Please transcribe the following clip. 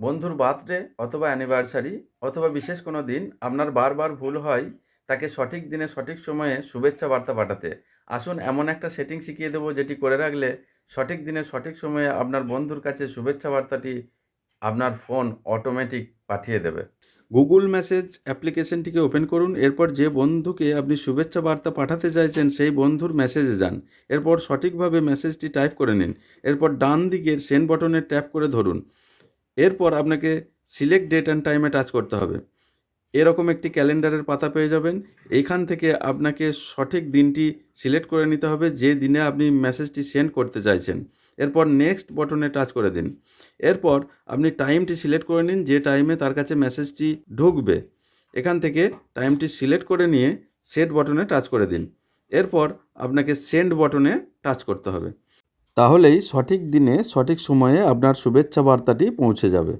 বন্ধুর বার্থডে অথবা অ্যানিভার্সারি অথবা বিশেষ কোনো দিন আপনার বারবার ভুল হয়, তাকে সঠিক দিনে সঠিক সময়ে শুভেচ্ছা বার্তা পাঠাতে। আসুন এমন একটা সেটিং শিখিয়ে দেবো যেটি করে রাখলে সঠিক দিনে সঠিক সময়ে আপনার বন্ধুর কাছে শুভেচ্ছা বার্তাটি আপনার ফোন অটোমেটিক পাঠিয়ে দেবে। গুগল মেসেজ অ্যাপ্লিকেশনটিকে ওপেন করুন, এরপর যে বন্ধুকে আপনি শুভেচ্ছা বার্তা পাঠাতে চাইছেন সেই বন্ধুর মেসেজে যান। এরপর সঠিকভাবে মেসেজটি টাইপ করে নিন। এরপর ডান দিকের সেন্ড বটনে ট্যাপ করে ধরুন। এরপর আপনাকে সিলেক্ট ডেট অ্যান্ড টাইমে টাচ করতে হবে। এরকম একটি ক্যালেন্ডারের পাতা পেয়ে যাবেন। এইখান থেকে আপনাকে সঠিক দিনটি সিলেক্ট করে নিতে হবে, যে দিনে আপনি মেসেজটি সেন্ড করতে চাইছেন। এরপর নেক্সট বটনে টাচ করে দিন। এরপর আপনি টাইমটি সিলেক্ট করে নিন, যে টাইমে তার কাছে মেসেজটি ঢুকবে। এখান থেকে টাইমটি সিলেক্ট করে নিয়ে সেট বটনে টাচ করে দিন। এরপর আপনাকে সেন্ড বটনে টাচ করতে হবে। তাহলেই সঠিক দিনে সঠিক সময়ে আপনার শুভেচ্ছা বার্তাটি পৌঁছে যাবে।